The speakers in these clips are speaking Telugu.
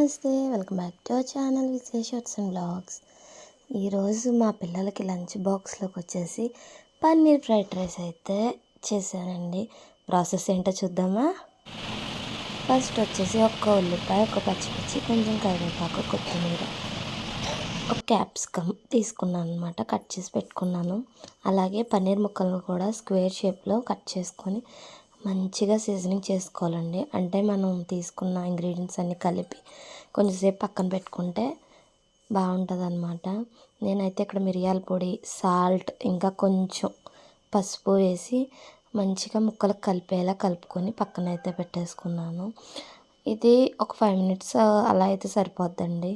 నమస్తే welcome back to our channel Vijay shorts and vlogs. ఈరోజు మా పిల్లలకి లంచ్ బాక్స్లోకి వచ్చేసి పన్నీర్ ఫ్రైడ్ రైస్ అయితే చేశానండి. ప్రాసెస్ ఏంటో చూద్దామా? ఫస్ట్ వచ్చేసి ఒక్క ఉల్లిపాయ ఒక పచ్చిమిర్చి కొంచెం కరివేపాకు కొత్తిమీర. ఒక క్యాప్సికమ్ తీసుకున్నాను అనమాట కట్ చేసి పెట్టుకున్నాను. అలాగే పన్నీర్ ముక్కలను కూడా స్క్వేర్ షేప్లో కట్ చేసుకొని మంచిగా సీజనింగ్ చేసుకోవాలండి. అంటే మనం తీసుకున్న ఇంగ్రీడియంట్స్ అన్నీ కలిపి కొంచెంసేపు పక్కన పెట్టుకుంటే బాగుంటుంది అనమాట నేనైతే ఇక్కడ మిరియాల పొడి సాల్ట్ ఇంకా కొంచెం పసుపు వేసి మంచిగా ముక్కలు కలిపేలా కలుపుకొని పక్కన అయితే పెట్టేసుకున్నాను. ఇది ఒక ఫైవ్ మినిట్స్ అలా అయితే సరిపోద్దండి.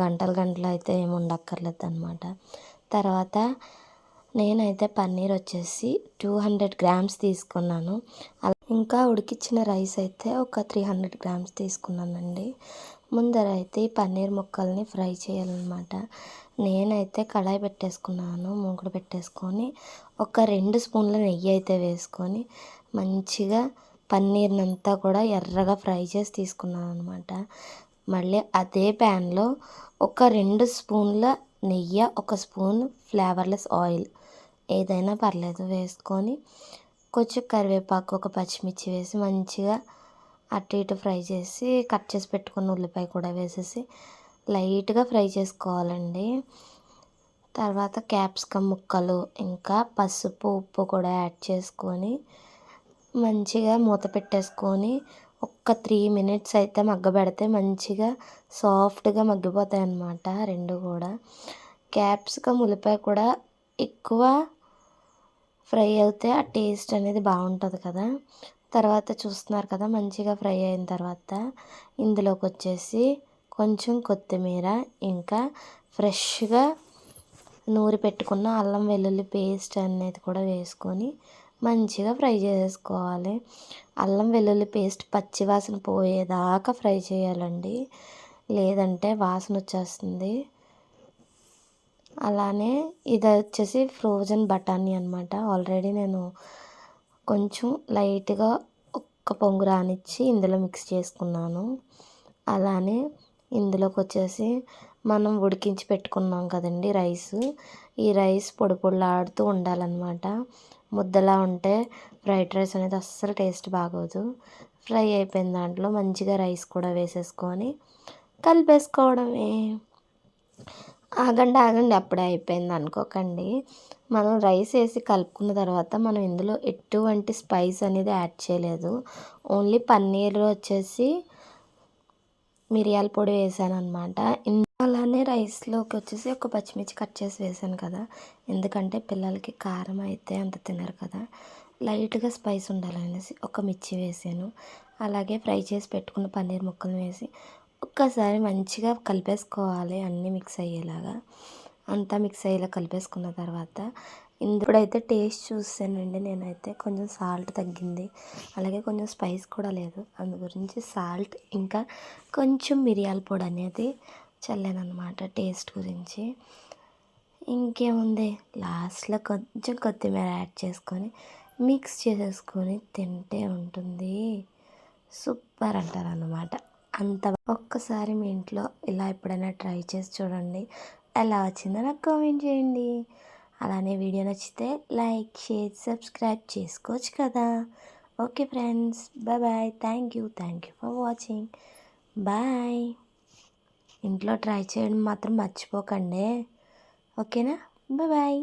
గంటలు గంటలు అయితే ఏమి ఉండక్కర్లేదు అనమాట తర్వాత నేనైతే పన్నీర్ వచ్చేసి టూ హండ్రెడ్ గ్రామ్స్ తీసుకున్నాను. ఇంకా ఉడికిచ్చిన రైస్ అయితే ఒక త్రీ హండ్రెడ్ గ్రామ్స్ తీసుకున్నానండి. ముందర అయితే ఈ పన్నీర్ ముక్కల్ని ఫ్రై చేయాలన్నమాట. నేనైతే కడాయి పెట్టేసుకున్నాను మూకుడు పెట్టేసుకొని ఒక రెండు స్పూన్ల నెయ్యి అయితే వేసుకొని మంచిగా పన్నీర్నంతా కూడా ఎర్రగా ఫ్రై చేసి తీసుకున్నాను అనమాట మళ్ళీ అదే ప్యాన్లో ఒక రెండు స్పూన్ల నెయ్యి ఒక స్పూన్ ఫ్లేవర్లెస్ ఆయిల్ ఏదైనా పర్లేదు వేసుకొని కొంచెం కరివేపాకు ఒక పచ్చిమిర్చి వేసి మంచిగా అటు ఇటు ఫ్రై చేసి కట్ చేసి పెట్టుకున్న ఉల్లిపాయ కూడా వేసేసి లైట్గా ఫ్రై చేసుకోవాలండి. తర్వాత క్యాప్సికమ్ ముక్కలు ఇంకా పసుపు ఉప్పు కూడా యాడ్ చేసుకొని మంచిగా మూత పెట్టేసుకొని ఒక్క త్రీ మినిట్స్ అయితే మగ్గబెడితే మంచిగా సాఫ్ట్గా మగ్గిపోతాయి అన్నమాట రెండు కూడా. క్యాప్సికమ్ ఉల్లిపాయ కూడా ఎక్కువ ఫ్రై అయితే ఆ టేస్ట్ అనేది బాగుంటుంది కదా. తర్వాత చూస్తున్నారు కదా మంచిగా ఫ్రై అయిన తర్వాత ఇందులోకి వచ్చేసి కొంచెం కొత్తిమీర ఇంకా ఫ్రెష్గా నూరి పెట్టుకున్న అల్లం వెల్లుల్లి పేస్ట్ అనేది కూడా వేసుకొని మంచిగా ఫ్రై చేసుకోవాలి. అల్లం వెల్లుల్లి పేస్ట్ పచ్చివాసన పోయేదాకా ఫ్రై చేయాలండి. లేదంటే వాసన వచ్చేస్తుంది. అలానే ఇది వచ్చేసి ఫ్రోజన్ బఠానీ అనమాట ఆల్రెడీ నేను కొంచెం లైట్గా ఒక్క పొంగు రానిచ్చి ఇందులో మిక్స్ చేసుకున్నాను. అలానే ఇందులోకి వచ్చేసి మనం ఉడికించి పెట్టుకున్నాం కదండి రైస్ ఈ రైస్ పొడి పొడిలాడుతూ ఉండాలన్నమాట. ముద్దలా ఉంటే ఫ్రైడ్ రైస్ అనేది అస్సలు టేస్ట్ బాగోదు. ఫ్రై అయిపోయిన దాంట్లో మంచిగా రైస్ కూడా వేసేసుకొని కలిపేసుకోవడమే. ఆగండి ఆగండి. అప్పుడే అయిపోయింది అనుకోకండి. మనం రైస్ వేసి కలుపుకున్న తర్వాత మనం ఇందులో ఎటువంటి స్పైస్ అనేది యాడ్ చేయలేదు. ఓన్లీ పన్నీర్ వచ్చేసి మిరియాల పొడి వేసాను అనమాట అలానే రైస్లోకి వచ్చేసి ఒక పచ్చిమిర్చి కట్ చేసి వేసాను కదా. ఎందుకంటే పిల్లలకి కారం అయితే అంత తినరు కదా. లైట్గా స్పైస్ ఉండాలనేసి ఒక మిర్చి వేసాను. అలాగే ఫ్రై చేసి పెట్టుకున్న పన్నీర్ ముక్కలు వేసి ఒక్కసారి మంచిగా కలిపేసుకోవాలి అన్నీ మిక్స్ అయ్యేలాగా. అంతా మిక్స్ అయ్యేలా కలిపేసుకున్న తర్వాత ఇప్పుడైతే టేస్ట్ చూసానండి నేనైతే. కొంచెం సాల్ట్ తగ్గింది. అలాగే కొంచెం స్పైస్ కూడా లేదు. అందు గురించి సాల్ట్ ఇంకా కొంచెం మిరియాల పొడి అనేది చల్లాను అనమాట టేస్ట్ గురించి. ఇంకేముంది? లాస్ట్లో కొంచెం కొత్తిమీర యాడ్ చేసుకొని మిక్స్ చేసేసుకొని తింటే ఉంటుంది. సూపర్ అంటారు అన్నమాట అంత ఒక్కసారి మీ ఇంట్లో ఇలా ఎప్పుడైనా ట్రై చేసి చూడండి. ఎలా వచ్చిందో నాకు కామెంట్ చేయండి. అలానే వీడియో నచ్చితే లైక్ షేర్ సబ్స్క్రైబ్ చేసుకోవచ్చు కదా. Okay friends bye bye. Thank you thank you for watching. Bye. ఇంట్లో ట్రై చేయడం మాత్రం మర్చిపోకండి. ఓకేనా? Bye bye.